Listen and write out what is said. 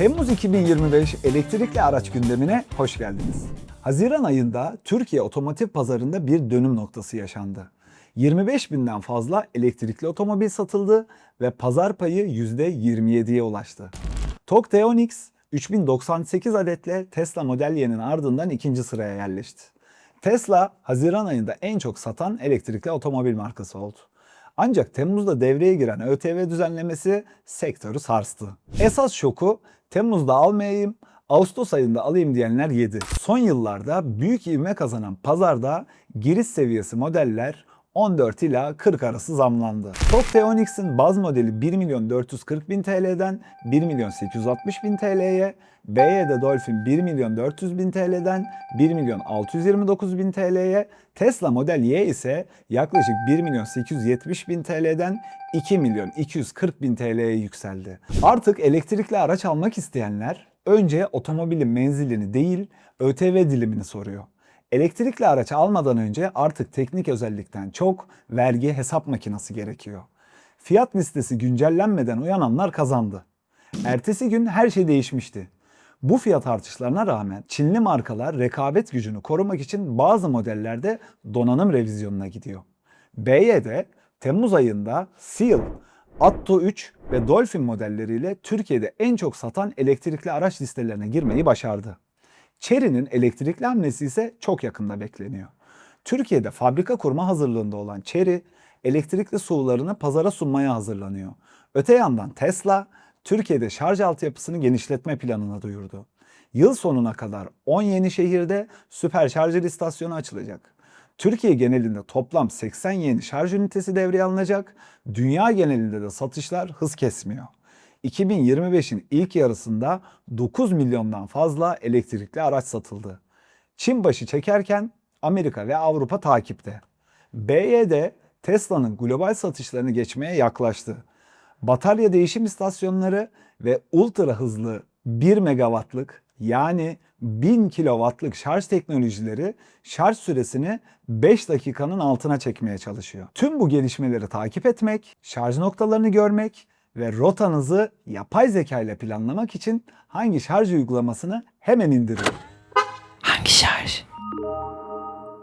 Temmuz 2025 elektrikli araç gündemine hoş geldiniz. Haziran ayında Türkiye otomotiv pazarında bir dönüm noktası yaşandı. 25 binden fazla elektrikli otomobil satıldı ve pazar payı %27'ye ulaştı. Tok Teonix 3098 adetle Tesla Model Y'nin ardından ikinci sıraya yerleşti. Tesla, Haziran ayında en çok satan elektrikli otomobil markası oldu. Ancak Temmuz'da devreye giren ÖTV düzenlemesi sektörü sarstı. Esas şoku Temmuz'da almayayım, Ağustos ayında alayım diyenler yedi. Son yıllarda büyük ivme kazanan pazarda giriş seviyesi modeller 14 ila 40 arası zamlandı. Tok Teonix'in baz modeli 1 milyon 440 bin TL'den 1 milyon 860 bin TL'ye, BYD Dolphin 1 milyon 400 bin TL'den 1 milyon 629 bin TL'ye, Tesla Model Y ise yaklaşık 1 milyon 870 bin TL'den 2 milyon 240 bin TL'ye yükseldi. Artık elektrikli araç almak isteyenler önce otomobilin menzilini değil ÖTV dilimini soruyor. Elektrikli araç almadan önce artık teknik özellikten çok vergi hesap makinesi gerekiyor. Fiyat listesi güncellenmeden uyananlar kazandı. Ertesi gün her şey değişmişti. Bu fiyat artışlarına rağmen Çinli markalar rekabet gücünü korumak için bazı modellerde donanım revizyonuna gidiyor. BYD Temmuz ayında Seal, Atto 3 ve Dolphin modelleriyle Türkiye'de en çok satan elektrikli araç listelerine girmeyi başardı. Chery'nin elektrikli hamlesi ise çok yakında bekleniyor. Türkiye'de fabrika kurma hazırlığında olan Chery, elektrikli SUV'larını pazara sunmaya hazırlanıyor. Öte yandan Tesla, Türkiye'de şarj altyapısını genişletme planını duyurdu. Yıl sonuna kadar 10 yeni şehirde süper şarjör istasyonu açılacak. Türkiye genelinde toplam 80 yeni şarj ünitesi devreye alınacak. Dünya genelinde de satışlar hız kesmiyor. 2025'in ilk yarısında 9 milyondan fazla elektrikli araç satıldı. Çin başı çekerken Amerika ve Avrupa takipte. BYD Tesla'nın global satışlarını geçmeye yaklaştı. Batarya değişim istasyonları ve ultra hızlı 1 megawattlık yani 1000 kilowattlık şarj teknolojileri şarj süresini 5 dakikanın altına çekmeye çalışıyor. Tüm bu gelişmeleri takip etmek, şarj noktalarını görmek ve rotanızı yapay zeka ile planlamak için hangi şarj uygulamasını hemen indirin. Hangi şarj?